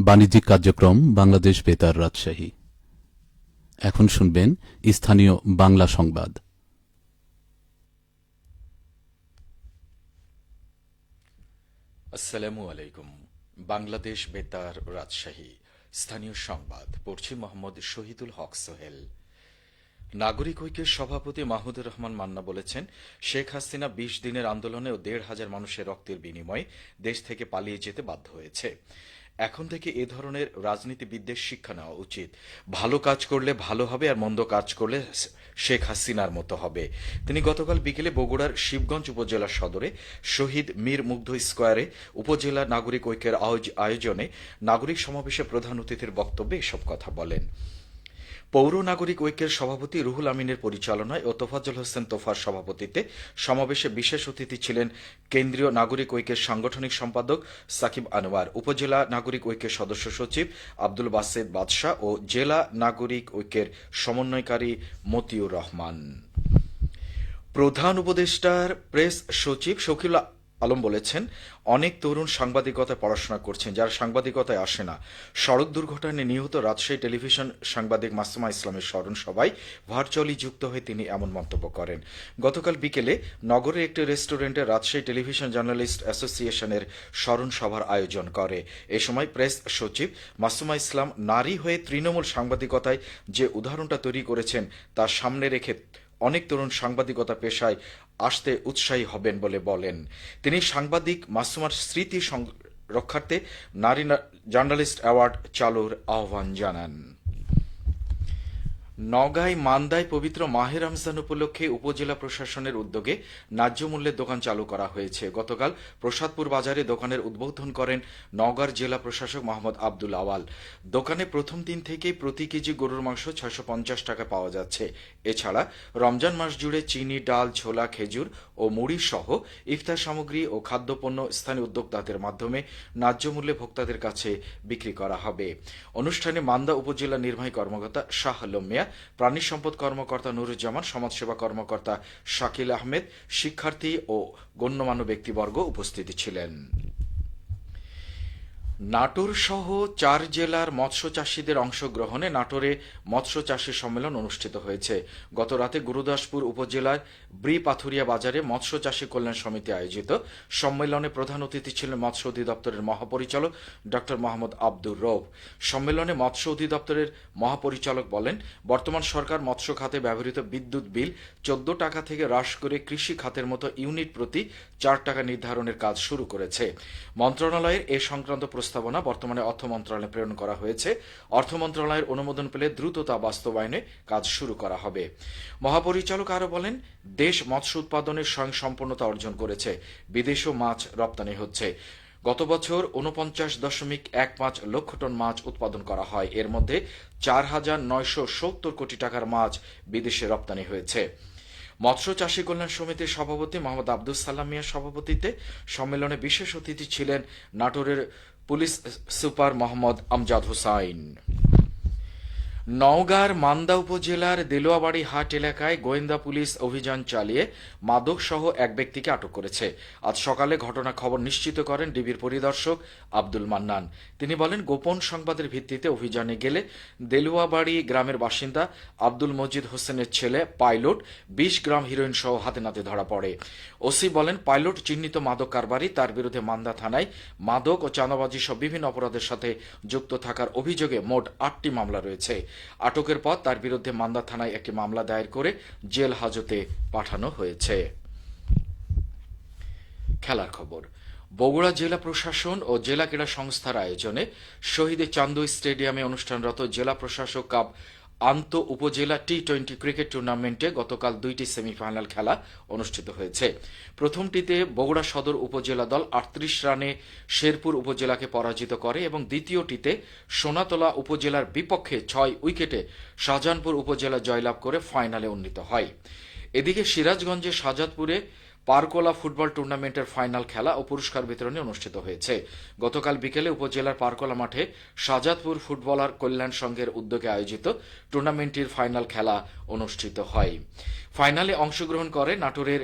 বাণিজ্যিক কার্যক্রম, বাংলাদেশ বেতার রাজশাহী। এখন শুনবেন স্থানীয় বাংলা সংবাদ। আসসালামু আলাইকুম। বাংলাদেশ বেতার রাজশাহী। স্থানীয় সংবাদ, পড়ছি মোহাম্মদ শহীদুল হক সোহেল। নাগরিক ঐক্যের সভাপতি মাহমুদুর রহমান মান্না বলেছেন, শেখ হাসিনা বিশ দিনের আন্দোলনে ও দেড় হাজার মানুষের রক্তের বিনিময়ে দেশ থেকে পালিয়ে যেতে বাধ্য হয়েছে। এখন থেকে এ ধরনের রাজনীতিবিদদের শিক্ষা নেওয়া উচিত। ভালো কাজ করলে ভালো হবে আর মন্দ কাজ করলে শেখ হাসিনার মতো হবে। তিনি গতকাল বিকেলে বগুড়ার শিবগঞ্জ উপজেলা সদরে শহীদ মীর মুগ্ধ স্কোয়ারে উপজেলা নাগরিক ঐক্যের আয়োজ- আয়োজনে নাগরিক সমাবেশে প্রধান অতিথির বক্তব্যে এসব কথা বলেন। পৌর নাগরিক ঐক্যের সভাপতি রুহুল আমিনের পরিচালনায় ও তোফাজ্জল হোসেন তোফার সভাপতিত্বে সমাবেশে বিশেষ অতিথি ছিলেন কেন্দ্রীয় নাগরিক ঐক্যের সাংগঠনিক সম্পাদক সাকিব আনোয়ার, উপজেলা নাগরিক ঐক্যের সদস্য সচিব আব্দুল বাসেদ বাদশাহ ও জেলা নাগরিক ঐক্যের সমন্বয়কারী মতিউর রহমান। প্রধান উপদেষ্টার প্রেস সচিব শকিল আলম বলেছেন, অনেক তরুণ সাংবাদিকতায় পড়াশোনা করছেন, যারা সাংবাদিকতায় আসে না। সড়ক দুর্ঘটনায় নিহত রাজশাহী টেলিভিশন সাংবাদিক মাসুমা ইসলামের স্মরণ সভায় ভার্চুয়ালি যুক্ত হয়ে তিনি এমন মন্তব্য করেন। গতকাল বিকেলে নগরের একটি রেস্টুরেন্টে রাজশাহী টেলিভিশন জার্নালিস্ট অ্যাসোসিয়েশনের স্মরণ সভার আয়োজন করে। এ সময় প্রেস সচিব মাসুমা ইসলাম নারী হয়ে তৃণমূল সাংবাদিকতায় যে উদাহরণটা তৈরি করেছেন, তা সামনে রেখে অনেক তরুণ সাংবাদিকতা পেশায় আসতে উৎসাহী হবেন বলে বলেন। তিনি সাংবাদিক মাসুমার স্মৃতি রক্ষার্থে নারী জার্নালিস্ট অ্যাওয়ার্ড চালুর আহ্বান জানান। নগাঁয় মান্দায় পবিত্র মাহের রমজান উপলক্ষে উপজেলা প্রশাসনের উদ্যোগে ন্যায্য মূল্যের দোকান চালু করা হয়েছে। গতকাল প্রসাদপুর বাজারে দোকানের উদ্বোধন করেন নওগাঁর জেলা প্রশাসক মোহাম্মদ আব্দুল আওয়াল। দোকানে প্রথম দিন থেকেই প্রতি কেজি গরুর মাংস ছয়শো পঞ্চাশ টাকা পাওয়া যাচ্ছে। এছাড়া রমজান মাস জুড়ে চিনি, ডাল, ছোলা, খেজুর ও মুড়ি সহ ইফতার সামগ্রী ও খাদ্যপণ্য স্থানীয় উদ্যোক্তাদের মাধ্যমে ন্যায্য মূল্যে ভোক্তাদের কাছে বিক্রি করা হবে। অনুষ্ঠানে মান্দা উপজেলা নির্বাহী কর্মকর্তা শাহ আলম মিয়া প্রাণী সম্পদ কর্মকর্তা নুরুজ্জামান সমাজসেবা কর্মকর্তা শাকিল আহমেদ শিক্ষার্থী ও গণ্যমান্য ব্যক্তিবর্গ উপস্থিত ছিলেন। নাটোর সহ চার জেলার মৎস্য চাষীদের অংশগ্রহণে নাটোরে মৎস্য চাষী সম্মেলন অনুষ্ঠিত হয়েছে। গত রাতে গুরুদাসপুর উপজেলার ব্রি পাথুরিয়া বাজারে মৎস্য চাষী কল্যাণ সমিতি আয়োজিত সম্মেলনে প্রধান অতিথি ছিলেন মৎস্য অধিদপ্তরের মহাপরিচালক ড মোহাম্মদ আব্দুর রৌফ সম্মেলনে মৎস্য অধিদপ্তরের মহাপরিচালক বলেন, বর্তমান সরকার মৎস্য খাতে ব্যবহৃত বিদ্যুৎ বিল চোদ্দ টাকা থেকে হ্রাস করে কৃষি খাতের মতো ইউনিট প্রতি চার টাকা নির্ধারণের কাজ শুরু করেছে। মন্ত্রণালয়ের এ সংক্রান্ত প্রস্তাবনা বর্তমানে অর্থ মন্ত্রণালয়ে প্রেরণ করা হয়েছে। অর্থ মন্ত্রণালয়ের অনুমোদন পেলে দ্রুত তা বাস্তবায়নে কাজ শুরু করা হবে। মহাপরিচালক আরও বলেন, দেশ মৎস্য উৎপাদনে স্বয়ংসম্পূর্ণতা অর্জন করেছে। বিদেশেও মাছ রপ্তানি হচ্ছে। গত বছর উনপঞ্চাশ দশমিক এক পাঁচ লক্ষ টন মাছ উৎপাদন করা হয়। এর মধ্যে চার হাজার নয়শো সত্তর কোটি টাকার মাছ বিদেশে রপ্তানি হয়েছে। মৎস্য চাষী কল্যাণ সমিতির সভাপতি মোহাম্মদ আব্দুল সালাম মিয়ার সভাপতিতে সম্মেলনে বিশেষ অতিথি ছিলেন নাটোরের পুলিশ সুপার মোহাম্মদ আমজাদ হুসাইন। নওগাঁর মান্দা উপজেলার দেলোয়াবাড়ি হাট এলাকায় গোয়েন্দা পুলিশ অভিযান চালিয়ে মাদক সহ এক ব্যক্তিকে আটক করেছে। আজ সকালে ঘটনা খবর নিশ্চিত করেন ডিবির পরিদর্শক আব্দুল মান্নান। তিনি বলেন, গোপন সংবাদের ভিত্তিতে অভিযানে গেলে দেলুয়াবাড়ি গ্রামের বাসিন্দা আব্দুল মজিদ হোসেনের ছেলে পাইলট বিশ গ্রাম হিরোইন সহ হাতে নাতে ধরা পড়ে। ওসি বলেন, পাইলট চিহ্নিত মাদক কারবারি, তার বিরুদ্ধে মান্দা থানায় মাদক ও চাঁদাবাজি সহ বিভিন্ন অপরাধের সাথে যুক্ত থাকার অভিযোগে মোট আটটি মামলা রয়েছে। আটকের পর তার বিরুদ্ধে মান্দা থানায় একটি মামলা দায়ের করে জেল হাজতে পাঠানো হয়েছে। খেলার খবর। বগুড়া জেলা প্রশাসন ও জেলা ক্রীড়া সংস্থার আয়োজনে শহীদ চান্দু স্টেডিয়ামে অনুষ্ঠানরত জেলা প্রশাসক কাপ আন্ত উপজেলা টি টোয়েন্টি ক্রিকেট টুর্নামেন্টে গতকাল দুইটি সেমিফাইনাল খেলা অনুষ্ঠিত হয়েছে। প্রথমটিতে বগুড়া সদর উপজেলা দল আটত্রিশ রানে শেরপুর উপজেলাকে পরাজিত করে এবং দ্বিতীয়টিতে সোনাতলা উপজেলার বিপক্ষে ছয় উইকেটে শাহজাহানপুর উপজেলা জয়লাভ করে ফাইনালে উন্নীত হয়। এদিকে সিরাজগঞ্জে শাহজাদপুরে পারকোলা ফুটবল টুর্নামেন্টের ফাইনাল খেলা ও পুরস্কার বিতরণী অনুষ্ঠিত হয়েছে। গতকাল বিকেলে উপজেলার পারকোলা মাঠে সাজাদপুর ফুটবলার কল্যাণ সংঘের উদ্যোগে আয়োজিত টুর্নামেন্টটির ফাইনাল খেলা অনুষ্ঠিত হয়। ফাইনালে অংশগ্রহণ করে নাটোরের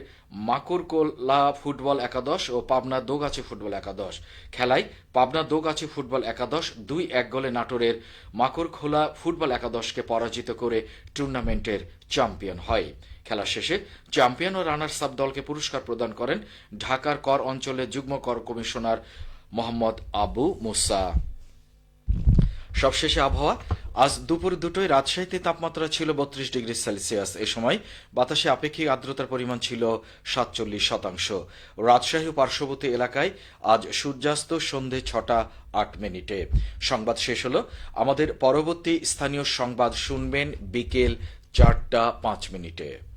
মাকুরকোলা ফুটবল একাদশ ও পাবনা দোগাছি ফুটবল একাদশ খেলায় পাবনা দোগাছি ফুটবল একাদশ দুই এক গোলে নাটোরের মাকুরখোলা ফুটবল একাদশকে পরাজিত করে টুর্নামেন্টের চ্যাম্পিয়ন হয়। খেলা শেষে চ্যাম্পিয়ন ও রানার্স আপ দলকে পুরস্কার প্রদান করেন ঢাকার কর অঞ্চলের যুগ্ম কর কমিশনার মোহাম্মদ আবু মুসা। সবশেষে আবহাওয়া। আজ দুপুর দুটোয় রাজশাহীতে তাপমাত্রা ছিল বত্রিশ ডিগ্রি সেলসিয়াস। এ সময় বাতাসে আপেক্ষিক আর্দ্রতার পরিমাণ ছিল সাতচল্লিশ শতাংশ। রাজশাহী ও পার্শ্ববর্তী এলাকায় আজ সূর্যাস্ত সন্ধে ছটা আট মিনিটে। সংবাদ শেষ হলো। আমাদের পরবর্তী স্থানীয় সংবাদ শুনবেন বিকেল চারটা পাঁচ মিনিটে।